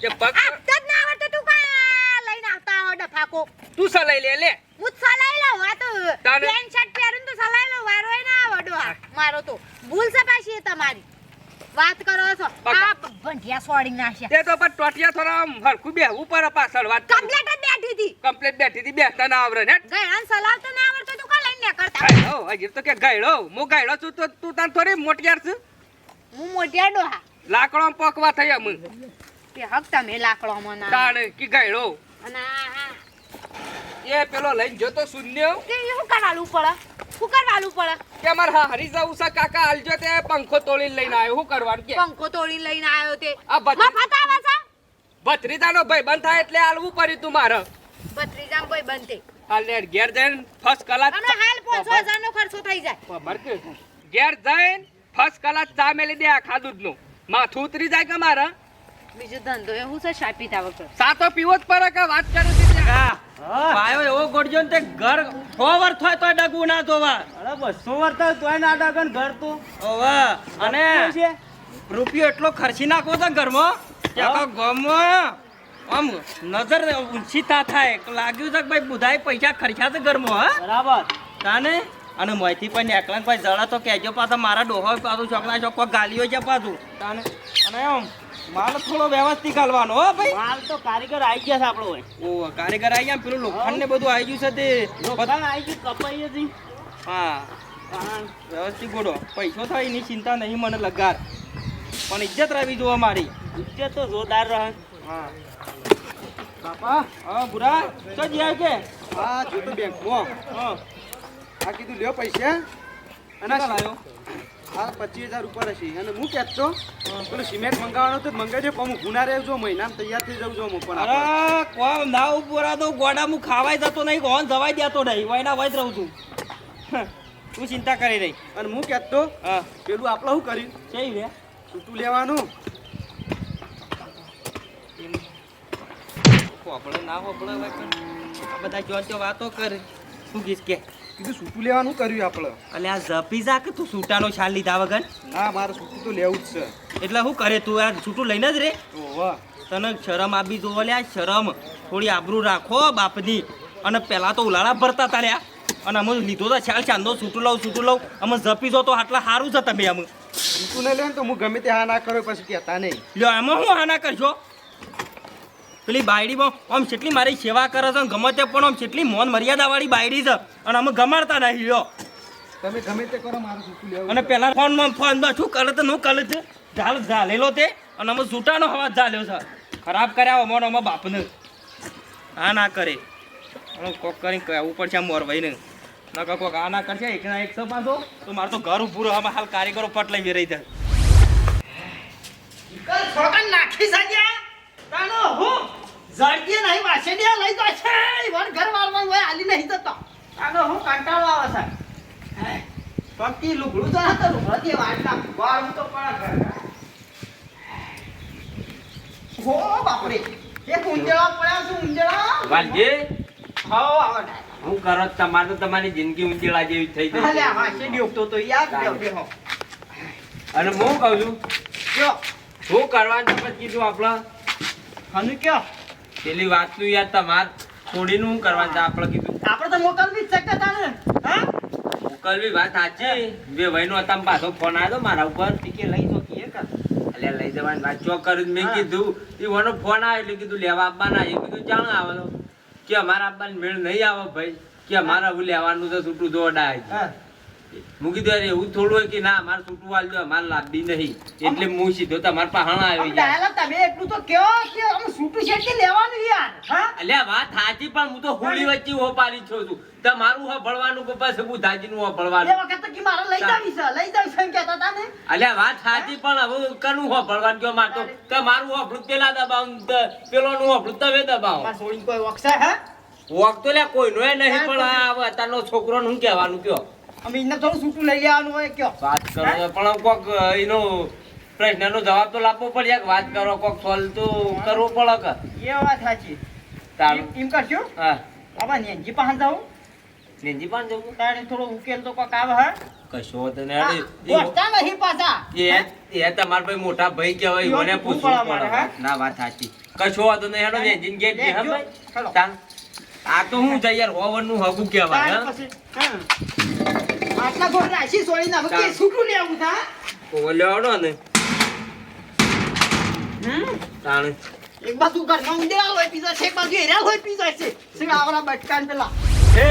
તે પગ આપતા જ ના આવડતું તું કા લઈને આવતા હો ડફાકો તું સલાઈ લે લે. હું સલાઈ લઉં આ તો પેન્ટ શર્ટ પહેરું તો સલાઈ લઉં વારો એ ના આવડો મારો તો ભૂલ છે પાછી તમારી. વાત કરો છો. આ ભંઠિયા સોડી નાખ્યા. તે તો પર ટોટિયા થોડા આમ હરખું બેહવું પાછળ વાત કમ્પ્લેટ જ બેઠી હતી. કમ્પ્લેટ બેઠી હતી બેસતા ના આવરે ને. ગયડાને સલાવતા ના આવડતું તું કા લઈને કરતા ગાયડો હજી તો કે ગાયડો હું ગાયડો છું તો તું તાર થોડી મોટિયાર છું? હું મોટિયા ડોહા લાકડો પકવા થઈ અમ. તે હક તમે લાકડો મને તાણ કી ગાયડો એ પેલો લઈને જોતો શૂન્ય. તે શું કરવાનું પડે? શું કરવાનું પડે? કે અમાર હા હરી જવું છે કાકા આલજો તે પંખો તોડી લઈને આવ્યો શું કરવાનું કે? પંખો તોડી લઈને આવ્યો તે. આ મફત આવે છે? ભત્રીજાનો ભાઈ બંધ થાય એટલે આલવું પડ્યું તું મારે. ભત્રીજામ ભાઈ બંધ હાલ લે ઘેર જઈને ફર્સ્ટ કલાક અને હાલ પાંચસો હજાર નો ખર્ચો થઈ જાય. ખબર કે ઘેર જઈને ફર્સ્ટ કલાક ચા મેલી દે આખા દૂધનું. માથું ઉતરી જાય કે મારે? બીજો ધંધો એ હું છે શાપી તા વખત. સાતો પીવો જ પડે કે વાત કરું છું ત્યાં. પાયો એવો ગોડજો ને તે ઘર સો વર થાય તોય ડગવું ના ધોવા અરે બસો થાય તોય ના ડગન ઘર તો. ઓવે અને રૂપિયો એટલો ખર્ચી નાખો તો ઘરમાં ત્યાં ગામમાં આમ નજર ઊંચી તા થાય. લાગ્યું છે કે ભાઈ બુધાય પૈસા ખર્ચ્યા છે ઘરમાં હા? બરાબર. તાને? અને મોયથી પણ એકલા ભાઈ જળા તો કહેજો પાછા મારા ડોહો પાછું છોકરા છોકરો ગાલીઓ છે પાછું. તાને? અને આમ માલ થોડો વ્યવસ્થિત હાલવાનો હો ભાઈ. માલ તો કારીગર આવી ગયા છે આપણો ઓ કારીગર આવી ગયા પેલું લોખંડ ને બધું આવી ગયું છે તે. લોખંડ આવી ગયું કપાઈ હતી. હા. વ્યવસ્થિત ગોડો પૈસો થાય એની ચિંતા નહીં મને લગાર પણ ઇજ્જત રહેવી જોવા મારી. ઇજ્જત તો જોરદાર રહે. હા. બાપા. હા બુરા. તો જ્યાં કે? હા જોતો બેંકમાં. હા. આ કીધું લ્યો પૈસા. અને કેટલા આ પચીસ હજાર ઉપર હશે. અને હું કહેતો પેલું સિમેન્ટ મંગાવવાનો તો મંગાવજો પણ હું ગુના રહેજો મહિના તૈયાર થઈ જવું છું હું પણ. અરે કોણ ના ઉપરા તો ગોડા હું ખાવાય જતો નહીં કોણ જવાય દેતો નહીં વાયના વાય જ રહું છું. તું ચિંતા કરી રહી અને હું કહેતો હા. પેલું આપણે શું કર્યું? છે રે? છૂટું લેવાનું. આપણે ના. આ બધા જો જો વાતો કરે. શું કીશ કે? કીધું સૂટું લેવાનું કર્યું આપણે. અલે આ જપી જા કે તું સૂટાનો છાલ લીધા વગર? ના મારે સૂટું તો લેવું જ છે. એટલે શું કરે? તું આ છૂટું લઈને જ રે. તને શરમ આપી જોવો લ્યા શરમ. થોડી આબરૂ રાખો બાપની. અને પહેલાં તો ઉલાળા ભરતા તાર્યા અને અમે લીધો તો છાલ ચાંદો છૂટું લઉં છૂટું લઉં. અમે જપી જો તો આટલા સારું છે તમે અમે સૂટું નહીં લે ને તો હું ગમે તે હા ના કરો પછી કહેતા નહીં. લ્યો એમાં હું હાના કરશો? પેલી બાયડીમાં આમ કેટલી મારી સેવા કરે છે ગમે તે પણ આમ કેટલી મોન મર્યાદાવાળી બાયડી છે. અને અમે ગમાડતા નહીં લ્યો. તમે ગમે તે કરો મારું છૂટું લેવું અને પેલા ફોનમાં ફોનમાં શું કરે તો નું કરે છે? ઝાલ ઝાલેલો તે. અને અમે સૂટાનો અવાજ ઝાલ્યો છે. ખરાબ કર્યા અમારો અમારા બાપને. આ ના કરે. અમે કોક કરીને કહેવું પડશે મોર મોરભાઈને નકર કોક આ ના કરશે એક ના એક સો પાછો. તો મારે તો ઘર ઉભું રહે હાલ કારીગરો પટ લઈ રહી જાય. નાખી સજ્યા તાનો હું ઝડકી નહીં વાસે દે લઈ તો છે વન ઘર વાળવાનું હોય આલી નહીં જતો. તાનો હું કંટાળો આવે છે. પક્કી લુગડું તો હતો લુગડા વાટલા વાળું તો પણ ઘર. હો બાપરે એક ઉંજળા પડ્યા છું ઉંજળા વાલજી? હો આવે હું કરો તમારે તો તમારી જિંદગી ઉંજળા જેવી થઈ હાલે ગઈ આ વાસેડિયો તો તો યાદ બેહો અને હું કહું છું જો. શું કરવાનું પછી કીધું આપણે? હનુ કયો? પેલી વાતનું યાર તમાર. છોડીનું શું કરવાનું આપણે કીધું. આપણે તો મોકલવી જ શકતા તાને હા? મોકલવી વાત સાચી. બે ભાઈનો હતા પાછો ફોન આવ્યો મારા ઉપર. તે કે લઈ જો કીએ કર એટલે લઈ જવાની વાત ચોક કરી મેં કીધું. એ મને ફોન આવ્યો એટલે કીધું લેવા આપવાના. એ કીધું જાણ આવે. તો કે અમારા આપવાની મેળ નહીં આવે ભાઈ. કે મારા હવે લેવાનું તો છૂટું દોડાય. હા હું કીધું અરે એવું થોડું હોય કે ના મારે છૂટું વાળજો અમારે લાભી નહીં. એટલે હું સીધો તમારા પહાણા આવી ડાયલોગ તમે એટલું તો કયો કે આમ છૂટું છે કે લેવાનું યાર હા? અલ્યા વાત સાચી પણ હું તો હોળી વચ્ચે હોપારી છું છું. તમારું હભળવાનું કે પછી હું ભળવાનું એ વખત કે મારે લઈ જાવી છે લઈ જાવી છે કહેતા હતા ને. અલ્યા વાત સાચી પણ હવે કનું હભળવાનું કયો મારતો તમારું હભળું પેલા દબાવું પેલોનું હભળું તમે દબાવ. માર છોડીને કોઈ વક્ષાય હે? વોક લે કોઈનો નહીં પણ આ અત્યારનો છોકરો નું કહેવાનું કયો અમે એને થોડું છૂટું લઈ લેવાનું હોય કયો. વાત કરો પણ કોક એનો પ્રશ્નનો જવાબ તો લાવવો પડે યાર. વાત કરો કોક સોલ્વ તો કરવો પડે કે? એ વાત સાચી. તારું? એમ- કરશું હા. આવા નેનજી પાસે જાઉં. નેનજી પાસે જવું તારે થોડો ઉકેલ તો કોક આવે હે? કશો તો ને ગોઠતા નહીં પાછા. એ એ તમાર ભાઈ મોટા ભાઈ કહેવાય મને પૂછવું પડે? ના વાત સાચી. કશો તો નહીં. હેડો વેચીને ઘેર જઈએ, હા. ભાઈ? આ તો હું જઈ યાર ઓવરનું હગું કહેવાય હા? પછી, હા. આટલા ગોળ રાશી સોળી ના કે છૂટું લેવું થા? ઓલ્યો આવડો ને. હમ? તાણે. એક બાજુ ઘરમાં ઉંદેડા હોય પીઝા છે એક બાજુ હેરા હોય પીઝા છે. આવડા બટકાન પેલા? હે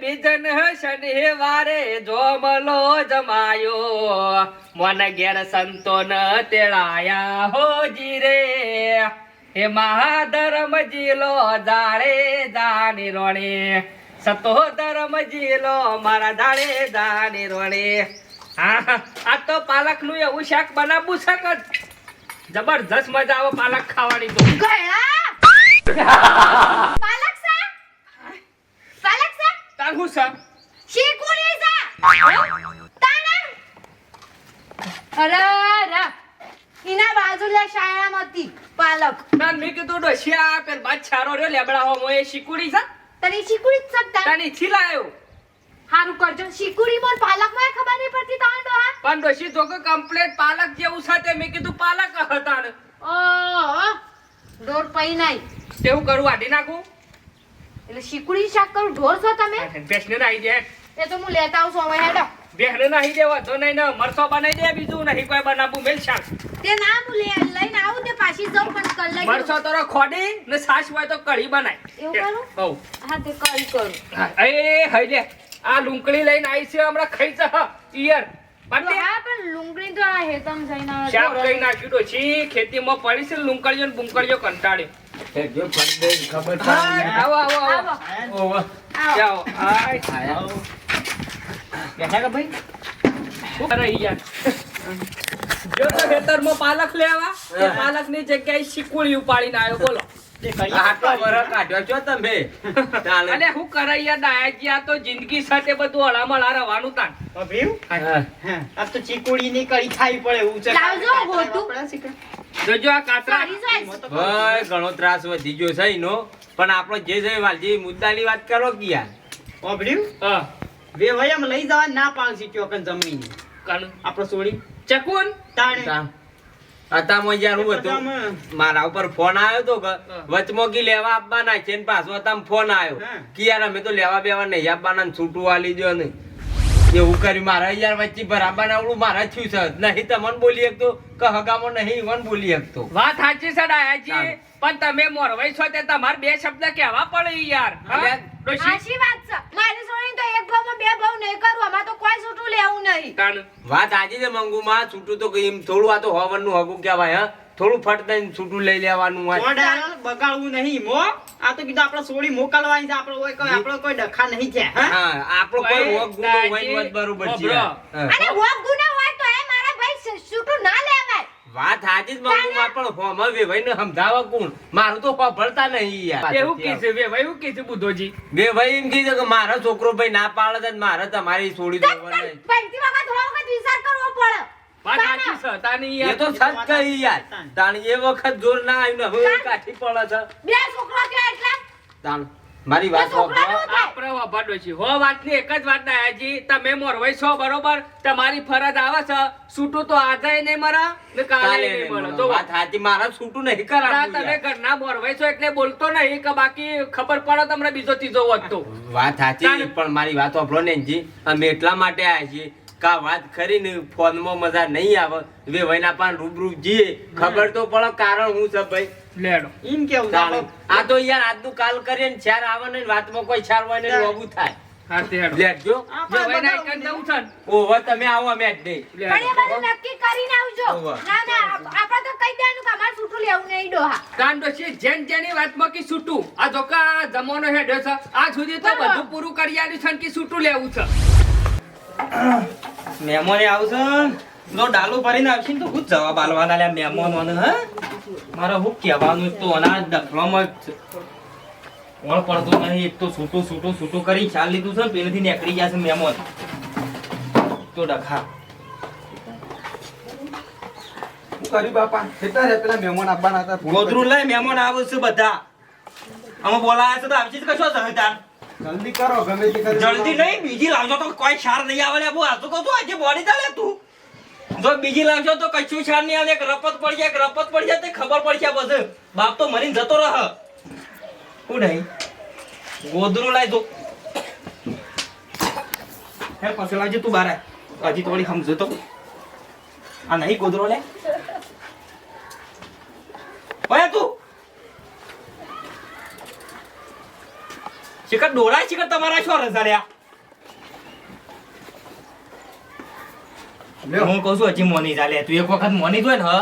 બીજન શનિવારે જોમલો જમાયો. મન ઘેર સંતોન તેડાયા હો રે હે મહાધર્મ જીલો જાળે જાણી રોણે. સતો ધર્મ જીલો મારા દાડે દાડે રોડે. હા આ તો પાલકનું એવું શાક બનાવવું છે કે જબરજસ્ત મજા આવે પાલક ખાવાની તો. પાલક શાક? પાલક શાક? તાર હું છે શીકુડી શાક? તાણા અરે અરે. ઈના બાજુલે શાળામાંથી પાલક. ના મેં કીધું ડોશિયા પેલ બાદ છારો રહ્યો લેબડા હો મોએ શીકુડી છે. તને શીકુડી જ શકતા તાની? છીલાયો હારું કરજો. શીકુડી મોર પાલકમાં ખબર નહીં પડતી તાણ ડોહા? પણ ડોશી તો કે કમ્પ્લેટ પાલક જેવું સાથે મેં કીધું પાલક હતા ને ઓહો. ઢોર પઈ નહીં તેવું કરું આડી નાખું? એટલે શીકુડી શાક કરું? ઢોર છો તમે? બેસને આવી જાય એ તો હું લેતા આવું છું હવે હેડો. બેસને નાહી દેવા તો નહીં ને મરસો બનાવી દે બીજું નહીં કોઈ બનાવું મેલ શાક. તે ના હું લઈને આવું તે પાછી જાઉં પણ કર લઈ મરસો તો ખોડી ને સાસ હોય તો કઢી બનાય. એવું કરું? હઉ હા તે કઢી કરું. હા, એ હઈ લે. આ લુંકડી લઈને આવી છે હમણાં ખાઈ જા હા, ઈયર. બાકી હા પણ લુંગડી તો આ હેતમ જઈને શાક કઈ નાખ્યું ડોશી ખેતીમાં પડી છે ને લુંકડીઓ ને બુંકડીઓ કંટાળ્યો જો ફટ દે ખબર આવો આવો આવો. આવો. આવો આવો. બેઠા કે ભાઈ? શું કરે યાર? જો તો ખેતરમાં પાલક લેવા તે પાલકની જગ્યાએ શીકુડી ઉપાડીને આવ્યો. બોલો. તે કરી આટલો વરસ કાઢ્યો છો તમે. તાણે. અને હું કરે યાર ડાયાજી આ તો જિંદગી સાથે બધું હળામળા રવાનું તાન. અભિવ હા. હા. આ તો ચીકુડી ની કઈ ખાઈ પડે એવું છે. લાવજો ગોટું. આપણા શીખે. જોજો આ કાતરા. ભાઈ ઘણો ત્રાસ વધી ગયો છે એનો પણ આપણો જે છે વાલજી મુદ્દાની વાત કરો કે યાર? અભિવ હા. આમ લઈ જવા ના પાડશી ચોકન જમીન. કાલ. આપણો સોડી ચકુન. તાણે. તા- અતામાં યાર હું હતું. મારા ઉપર ફોન આવ્યો તો કે વચમાં કી લેવા આપવાના છે ને પાછો અતામાં ફોન આવ્યો. હા. કે યાર અમે તો લેવા બેવા નહીં આપવાના ને છૂટું આલી જો ને એવું કર્યું મારા યાર વચ્ચે બરાબર આવડું મારા થયું છે. નહીં તમને બોલી શકતો. કે હગામો નહીં ઈવન બોલી શકતો. વાત સાચી છે ડાયાજી. પણ તમે મોરવાઈ છો તે તમારે બે શબ્દ કહેવા પડે યાર. ડોશી? વાત છે. મારી છોડીને તો એક ભાવમાં બે ભાવ નહીં કરું. અમાર તો કોઈ છૂટું લેવું નહીં. તાણ. વાત આજે છે મંગુમાં. છૂટું તો કઈ થોડું આ તો હવનનું હગું કહેવાય હા? થોડું ફટ દઈને છૂટું લઈ લેવાનું હોય. બગાડવું નહીં મો આ તો કીધું આપણે સોડી મોકલવાની છે. આપણો કોઈ કોઈ આપણો કોઈ ડખા નહીં છે હા? આપણો કોઈ ભાઈ, ગુનો હોય ને બરોબર છે. અને વોક ગુનો હોય તો એ મારા ભાઈ છૂટું ના લેવાય. વાત આજી જ મંગુમાં પણ હોમાં વેવાઈને સમજાવવા કોણ? મારું તો હોભળતા નહીં યાર. એવું કીધું બે ભાઈ એવું કીધું બુધોજી બે ભાઈ એમ કીધું કે મારો છોકરો ભાઈ ના પાડે છે ને મારે તમારી છોડી દેવો નહીં પંચી વખત થોડો વખત વિચાર કરવો પડે. વાત સાચી છે તાની એ તો સચ કહી યાર. તાણ એ વખત જોર ના આવ્યું હવે કાઠી પડે છે. બે છોકરો કે એટલા? તાણ મારી વાત. આપણે વાપરડો છીએ હો વાતની એક જ વાત ડાયાજી તમે મોરવાઈ છો બરોબર? તમારી ફરજ આવે છે. છૂટું તો આજે નહીં મરા ને કાલે નહીં મળે તો વાત સાચી મારા છૂટું નહીં ના, કરાવવું તમે. ઘરના મોરવાઈ છો એટલે બોલતો નહીં કે બાકી ખબર પડે તમને બીજો ત્રીજો વધતો વાત સાચી પણ મારી વાત હોભળો ને જી અમે એટલા માટે આવ્યા છીએ કા વાત કરીને ફોનમાં મજા નહીં આવે? વેવાઈના પાન રૂબરૂ જઈએ. ખબર તો પડે કારણ હું છે ભાઈ? લેડો. એમ કેવું ચાલો આ તો યાર આજનું કાલ કરીએ ને ચાર આવે ને વાતમાં કોઈ ચાર હોય ને લોગું થાય હેડો. લેજો આપણે વેવાઈને બતાવો આઈકન જવું છે તમે આવો અમે જ નહીં. લેડો. પણ એ બધું નક્કી કરીને આવજો. ના ના આપ- આપણે તો કહી દેવાનું કે અમારે છૂટું લેવું નહીં ડોહા. કાંડો છે જેન જેની વાતમાં કે છૂટું. આ ધોકા જમાનો હેડ્યો છે. આ સુધી તો બધું પૂરું કરી આલ્યું છે કે છૂટું લેવું છે. મહેમાને આવશે? ને, ડાલુ ભરીને આવશે ને તો હું જ જવાબ આલવાના લ્યા મહેમાનોને હા? મારે હું કહેવાનું તો અનાજ ડખલામાં જ કોણ પડતો નહીં એક તો છૂટું છૂટું છૂટું કરી ચાલ લીધું છે ને પેલેથી નીકળી ગયા છે મહેમાન તો ડખા. કર્યું બાપા? કેટલા રે પેલા મહેમાન આવવાના હતા? ગોદરું લઈ મહેમાન આવે છે બધા. અમે બોલાયા છે તો આવશે કશો કરી. જલ્દી કરો ગમે તે કરી જલ્દી નહીં બીજી લાવજો તો કોઈ સાર નહીં આવે બહુ આ તો કહું છું આજે બોડી ચાલે તું. જો બીજી લાવજો તો કશું છાન નહીં આવે એક રપત પડી જાય રપત પડી જાય તે ખબર પડી જાય બાપ તો મરીને જતો રહ. હું નહીં. ગોદરું લાય તો. હે પછી લાવજે તું બારે. હજી થોડી સમજો તો. આ નહીં ગોદરો લે. ઓય તું. શિખર ડોળાય શિખર તમારા છો રઝાડ્યા હું કહું છું હજી મોની ચાલે તું એક વખત મોની જોય ને હ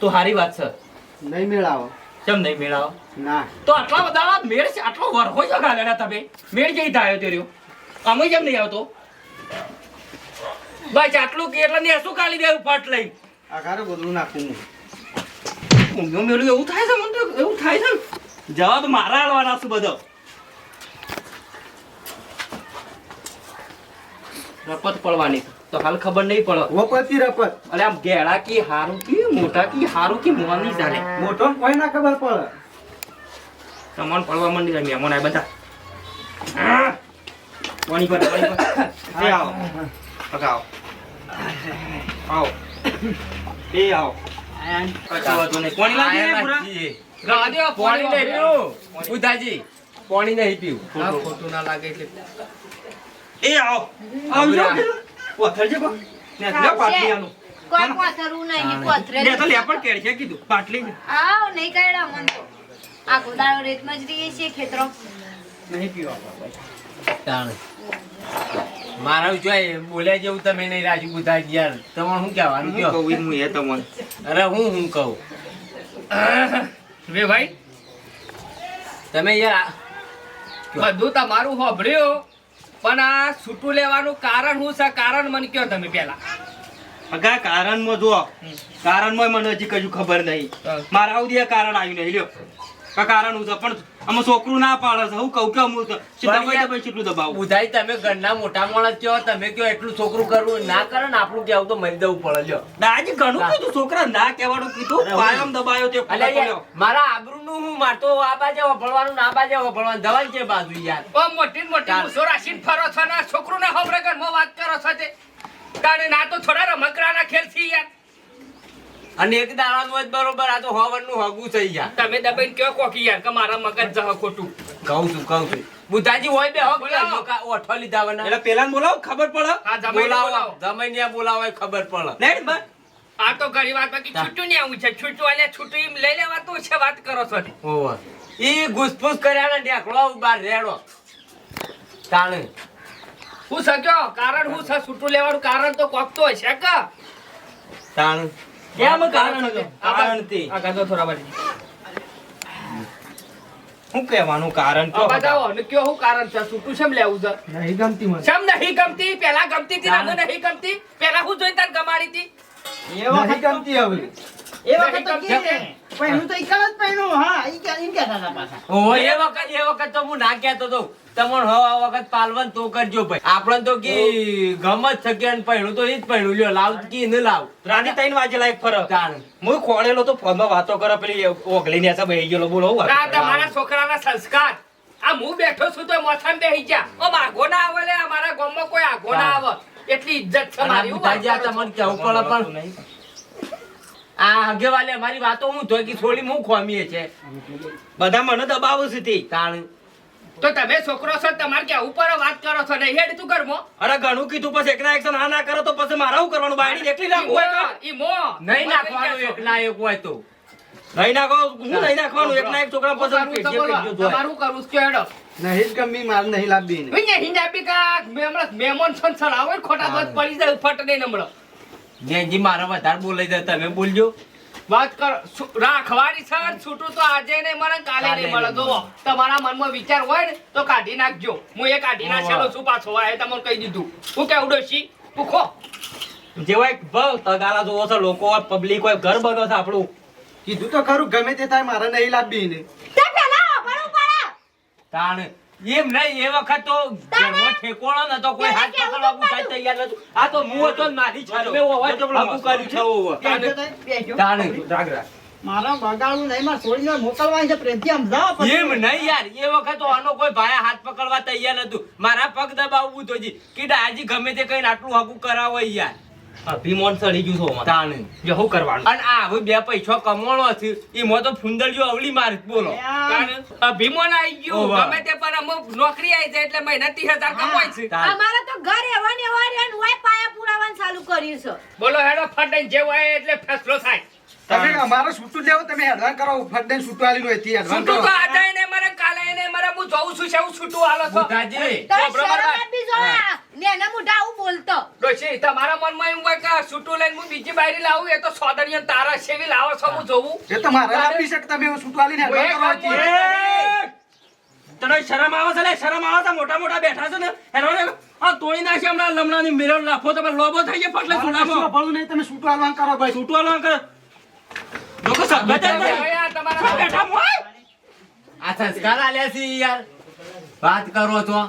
તો સારી વાત છે. નહીં મેળાવો. કેમ નહીં મેળાવો? ના. તો આટલા બધા મેળ છે આટલો વરખો છે ગાલેડા તમે? મેળ જઈ થાય તે રહ્યો અમે કેમ નહીં આવતો? બસ આટલું કે એટલે ને શું કાલી દેવું ફટ લઈ? આ ખારું ગોદડું નાખું હું. મેળું એવું થાય છે મને તો એવું થાય છે. જવાબ મારા આવવાના છું બધો. રપત પડવાની. તો હાલ ખબર નહીં પડે. વપતી રપત. અરે આમ ગેડા કી હારું કી મોટા કી હારું કી મોની ચાલે મોટો કોઈ ના ખબર પડે. તમને પડવા માંડી જાય મહેમાન આ બધા. પાણી પર પાણી પર એ આવો. પકાવો આવો. એ આવો. કશું વાંધો નહીં. પાણી લાગી પૂરા? નથી. પાણી નહીં પીવું. બુધાજી પાણી નહીં પીવું. ખોટું ના લાગે એટલે. એ આવો. આવજો. છે કો ને લે પાટલી આનું કોઈ કોથરું નહીં કોથરે લે તો લે પણ કેળ છે કીધું. પાટલી. આવ નહીં કઈડા મન તો. આ ગોદાળો રેતમાં જ રહીએ છીએ ખેતરો. નહીં પીવા તાણ. મારા જોઈ બોલ્યા જેવું તમે નહીં રાજુ બુધાજી યાર તમારે શું કહેવાનું કહું? ઈ હું એ તમને. અરે હું હું કહું? રે ભાઈ તમે યાર બધું તમારું હોભળ્યું. પણ આ છૂટું લેવાનું કારણ શું છે? કારણ મને કયો તમે પેલા અગા કારણમાં કારણ કારણમાં મને હજી કશું ખબર નહીં. હા. મારા આવું કારણ આવ્યું નહીં લ્યો. કારણ છે પણ આમાં છોકરું ના પાડે છે. હું કહું કે હું તો પણ દબાઈ દબાઈ કેટલું દબાવું? બુધાઈ તમે ઘરના મોટા માણસ કયો તમે કયો એટલું છોકરું કરવું? ના કરે ને આપણું કેવું તો મરી જવું પડે લ્યો. દાજી ઘણું કીધું છોકરા ના કહેવાનું કીધું પાયમ દબાયો તે અલ્યા ખોટો યાર, લ્યો. મારા આબરૂનું હું મારતો આ બાજુ વભળવાનું ને આ વભળવાનું દવાઈ છે બાજુ યાર. ઓ મોટી મોટી ચાલ. ફરો છો ને છોકરું ના હોભળે ઘરમાં વાત કરો છો તે. તાણે ના તો થોડા રમકડાના ખેલથી યાર અને એક દાડાનું હોય બરોબર આ તો હવનનું હગું થઈ ગયા. તમે દબાઈને કયો કોકી યાર કે મારા મગજ જહ ખોટું કહું છું કહું છું. બુધાજી હોય બે હક બોલાવો. ઓઠો લીધા વના. એટલે પેલાને બોલાવો ખબર પડે? આ જમાઈ બોલાવો જમાઈ ને બોલાવો ખબર પડે. નહીં બસ. આ તો ઘણી વાત બાકી છૂટું ને આવું છે. છૂટું અને છૂટું એમ લઈ લેવા તું છે વાત કરો છો. તે. ઓવર ઈ ઘૂસપૂસ કર્યા ને ઢેકડો બાર રેડો. તાણે. હું સક્યો કારણ હું છે? છૂટું લેવાનું કારણ તો કોક તો હશે કે? તાણે. કેમ કારણ? આ ગાંધો થોડા બાજુ શું કહેવાનું કારણ કયો બતાવો અને કયો શું કારણ છે? છૂટું શેમ લેવું છે? નહીં ગમતી મને. શેમ નહીં ગમતી? પેલા ગમતી હતી ને હવે નહીં ગમતી? પેલા હું જોઈને તાર ગમાડી હતી? નહીં ગમતી હવે. એ વખત તો કે ગમતી. તો ઈકલ જ પહેર્યું હા. ઈ કે એમ કહેતા હતા પાછા. ઓહો, એ વખત એ વખત તો હું ના કહેતો તો તમને હવ આ વખત પાલવન તો કરજો ભાઈ. આપણે તો કે ગમત જ થકે પહેણું તો જ પહેણું લ્યો લાવ કે ન લાવ. રાની ત્રણ વાજે લાયક ફરક. હું ખોળેલો તો ફોનમાં વાતો કરે પેલી ઓગલી ને બેહી ગયેલો. બોલો તમારા છોકરાના સંસ્કાર. આ હું બેઠો છું તો મોથામ બેહી જા. ઓ માગો ના આવે લે અમારા ગામમાં કોઈ આગો ના આવે. એટલી ઇજ્જત છે મારી હું વાત આ. તમને કેવું પડે પણ આ હગેવાલે અમારી વાતો હું ધોકી છોડી હું ખોમીએ છે. બધા મને દબાવું છે તે. તાણ. તો તમે છોકરો છો તમારે ક્યાં ઉપર વાત કરો છો ને? હેડ તું કરમો અરે ઘણું કીધું પછી એકના એક ના ના કરો તો પછી મારે હું કરવાનું? બાયડી એકલી તો? ઈ મો નહીં નાખવાનું એક ના એક હોય તો. નહીં નાખો હું નહીં નાખવાનું. એકના એક છોકરા પછી તમારું કરું છે કે હેડો. નહીં જ ગમી મારે નહીં લાવવી અહીંયા વિඤ્ඤા હિંડાપી કા મેમણસ મેમોન છન સળાવો ને ખોટા બસ પડી જાય ફટ નહીં નમળો જેજી મારા વધારે બોલાઈ જાય તમે બોલજો. વાત કર રાખવાની સર છૂટું તો આજે નહીં મળે કાલે નહીં મળે. જોવો તમારા મનમાં વિચાર હોય ને તો કાઢી નાખજો. હું એ કાઢી નાખેલો છું પાછો આ એ તમને કહી દીધું. હું કેવું ડોશી? પૂખો. જેવો એક ભાવ તગારા જોવો છે લોકો હોય પબ્લિક હોય ઘર બનો છે આપણું. કીધું તો ખરું ગમે તે થાય મારે નહીં લાભી ને તે પેલા વાપરવું પડે તાણ. એમ નહીં એ વખત તો ઘરમાં ઠેકોણો નતો કોઈ હાથ પકડવા પૂછાય તૈયાર નતું આ તો મું હતો ને મારી છલમે હોય તો હગું કર્યું છે. ઓવો. બેઠો તો બેઠો. મારા બગાડવું નહીં મારે છોડીને મોકલવાની છે પ્રેમથી સમજાવો પછી. એમ નહીં યાર એ વખત તો આનો કોઈ ભાઈ હાથ પકડવા તૈયાર નતું મારા પગ દબાવવું તો જી. કે દાજી ગમે તે કઈ આટલું હગું કરાવો યાર. અભિમાન ચડી ગયું છો તાને જો શું કરવાનું? અને આ હવે બે પૈસો કમાણો છે. એમાં તો ફુંદર જો અવળી માર બોલો. અભિમાન આવી ગયું. ગમે તે પણ અમુક નોકરી આવી જાય એટલે મહિના ત્રીસ હજાર કમાય છે. અમારે તો ઘર એવા ને એવા રહ્યા પાયા પુરાવાનું ચાલુ કર્યું છે. બોલો હેડો ફટાઈને જે હોય એટલે ફેસલો થાય. તમે અમારે સૂટું લેવો તમે એડવાન્સ કરો ફટ છૂટું આલી લો એથી એડવાન્સ કરો. તો આજે ને મારે કાલે ને મારે હું જોઉં છું છે હું. છો શરમ. મોઢા આવું બોલતો. ડોશી તમારા મનમાં એમ હોય કે સૂટું લઈને હું બીજી બાયરી લાવું એ તો સોદરીઓ તારા સેવી લાવો છો હું જોઉં. એ તો મારે આપી શકે તમે છૂટું આલીને હું કરો તને શરમ આવે છે લે શરમ આવે છે મોટા મોટા બેઠા છે ને હેરો ને આ તોડી નાખી હમણાં લમણાની મિરર લાફો તમે લોબો થઈ ગયા કશું સુડામાં નહીં તમે છૂટું આલવાનું કરો ભાઈ. છૂટું કરો કર. લોકો આ તમારા બેઠા મોય આ સંસ્કાર આલ્યા છે યાર. વાત કરો તો.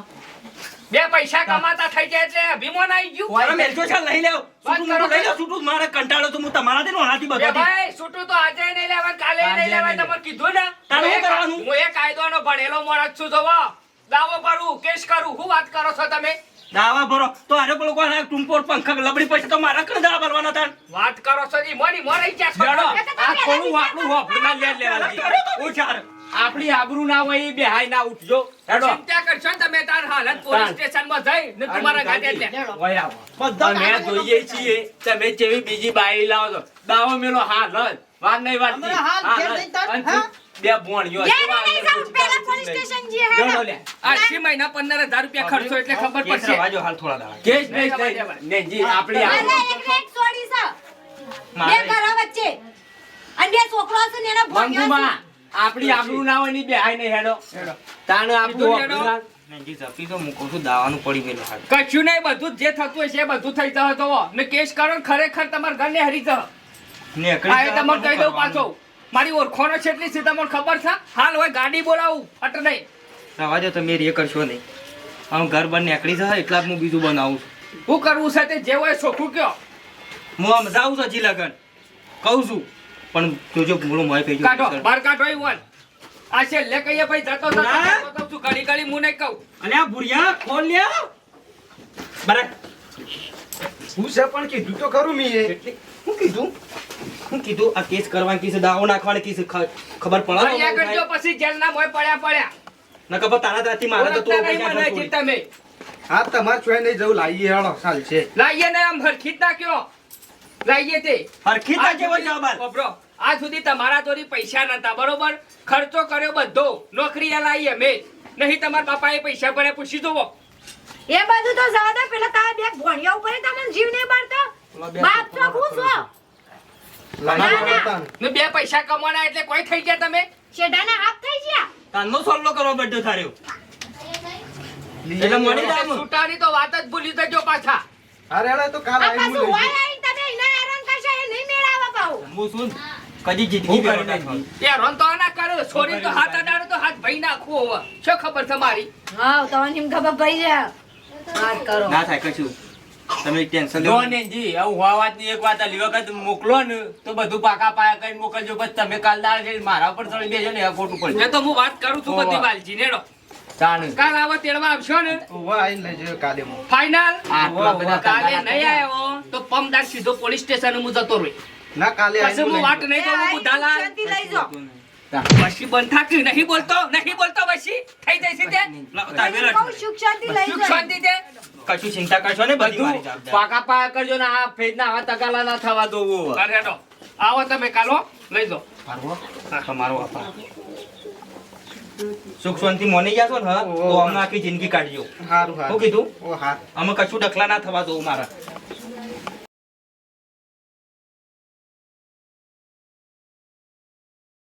બે પૈસા કમાતા થઈ જાય એટલે ના આવી ગયું. મારા મેલજો છે લઈ લેવ સુટુ મારો લઈ લેવ સુટુ મારે કંટાળો તો હું તમારા દેનો હાથી બે ભાઈ સુટુ તો આજે નહીં લેવા કાલે નહીં લેવા નહીં તમે કીધું ને? તારે શું કરવાનું? હું એ કાયદોનો ભણેલો માણસ છું જોવો. દાવો કરું કેસ કરું હું વાત કરો છો તમે? દાવા ભરો. તો આરે પેલો કોણ ટુંપોર પંખક લબડી પછી તો મારા કણ દાવા ભરવાના તાન? વાત કરો છો જી મોની મોરાઈ ગયા છો. થોડું આપણું હોફળું ના લે લેવા ઉછાર આપણી આબરૂ ના હોય એ બેહાય ના ઉઠજો. હેડો. ચિંતા કરશો ને તમે તાર હાલત પોલીસ સ્ટેશનમાં જઈ ને તમારા ગાડી લે. વયા આવો. જોઈએ છીએ તમે જેવી બીજી બાઈ લાવો છો. દાવો મેલો હાલ જ વાત નહીં વાત અમે હાલ ઘેર જઈને તાર, બે ભોણિયો પહેલા પોલીસ સ્ટેશન જઈએ, હે આ છ મહિના પંદર હજાર રૂપિયા ખર્ચો એટલે ખબર પડશે. રવાજો હાલ થોડા દાડા. કેસ નહીં નહીં, જી, આપણી આ એક એક છોડી છે. બે ઘર વચ્ચે. અને બે છોકરો છે ને એના છે. મંગુમાં, આબરૂ ના હોયની બેહાય ને હેડો. તાણે આપણું કીધું હેડો. હોફળું ના- નહીં, જી, ઝપી તો મૂકું છું દાવાનું પડી ગયેલું હાલ. કશું નહીં બધું જે થતું હશે બધું થઈ જશે. તો ને કેસ કરો ને ખરેખર તમારા ઘરને હરી જશે. નીકળી આ એ જવા તમને કહી દઉં પાછો. મારી ઓળખોનો છે એટલી છે તમને ખબર છે? હાલ હોય ગાડી બોલાવું ફટ નહીં. રવા દો તમે એ કરશો નહીં. આમ ઘર બહાર નીકળી જશે એટલા હું બીજું બનાવું છું. હું કરવું છે તે જે હોય ચોખ્ખું કયો. હું આમ જાઉં છું હજી લગન. કહું છું. પણ જોજો મૂળું મોય કહી કાઢો બાર કાઢો ઈ વન આ છે લે કહીએ ભાઈ જતો જતો છું. ઘડી ઘડી હું નહીં કહું. અને આ ભુરિયા ખોલ લે બરે હું છે પણ કીધું તો ખરું મી એ. કેટલી શું કીધું? શું કીધું આ કેસ કરવાની કીધું દાવો નાખવાની કીધું ખબર પડે કરજો પછી જેલના મોય પડ્યા પડ્યા. ન ખબર તારા ત્યાંથી મારે તો તું મને ચિંતા મે હા તમાર ચોય નહીં જવું લાવીએ હેડો ચાલ છે. લાઈએ ને આમ હરખીત ના કયો લાઈએ તે. હરખીત ના કેવો જવાબ. બબરો, આજ સુધી તમારા જોડી પૈસા નતા બરોબર? ખર્ચો કર્યો બધો. નોકરી લાવી અમે. નહીં તમારા બાપાએ પૈસા ભર્યા પૂછી જુઓ. એ બધું તો જવા દે, પેલા તારા બે ભોણિયા ઉપર તમને જીવ નહીં બાળતો? બાપ તો હું છું. બે પૈસા કમાના એટલે કોઈ થઈ ગયા તમે? શેઢાના હાથ થઈ ગયા. તાનો સોલ્લો કરવો બેઠો થાર્યો. એટલે મળી જાય છૂટાની તો વાત જ ભૂલી જજો પાછા. અરે તો કાલ આવે હું શું કદી જિંદગી નાખવાનો. તો ના કરો છોરી તો હાથ અડાડો તો હાથ ભાઈ નાખો હવે. શું ખબર તમારી હા તમને એમ ખબર પડી જાય. વાત કરો. ના થાય કશું. તમે ટેન્શન જો ને. જી આવું હોવા વાતની એક વાત આલી વખત મોકલો ને તો બધું પાકા પાયા કરીને મોકલજો. પછી તમે કાલદાર છે મારા ઉપર ચડી બેસો ને ખોટું પડશે તો હું વાત કરું છું બધી વાલજી ને કાલ આવો તેડવા આવશો ને? જજો કાલે આટલા બધા કાલે નહીં આવ્યો તો પમદાર સીધો પોલીસ સ્ટેશન હું જતો રહી. ના કાલે પછી હું વાત નહીં કરું બુધાલાલ. શાંતિ લઈ જો પછી બંધ થાકી નહીં બોલતો નહીં બોલતો પછી થઈ જાય તે. સુખ શાંતિ લઈ સુખ શાંતિ તે. કશું ચિંતા કરશો ને બધું પાકા પાયા કરજો ને આ ફેજના આવા તગાલા ના થવા દો અરે તો આવો તમે કાલો લઈ જો તમારો આપા સુખ શાંતિ મોની જાશો ને તો અમને આખી જિંદગી કાઢજો. હારું શું કીધું? અમે કશું ડખલા ના થવા દઉં મારા.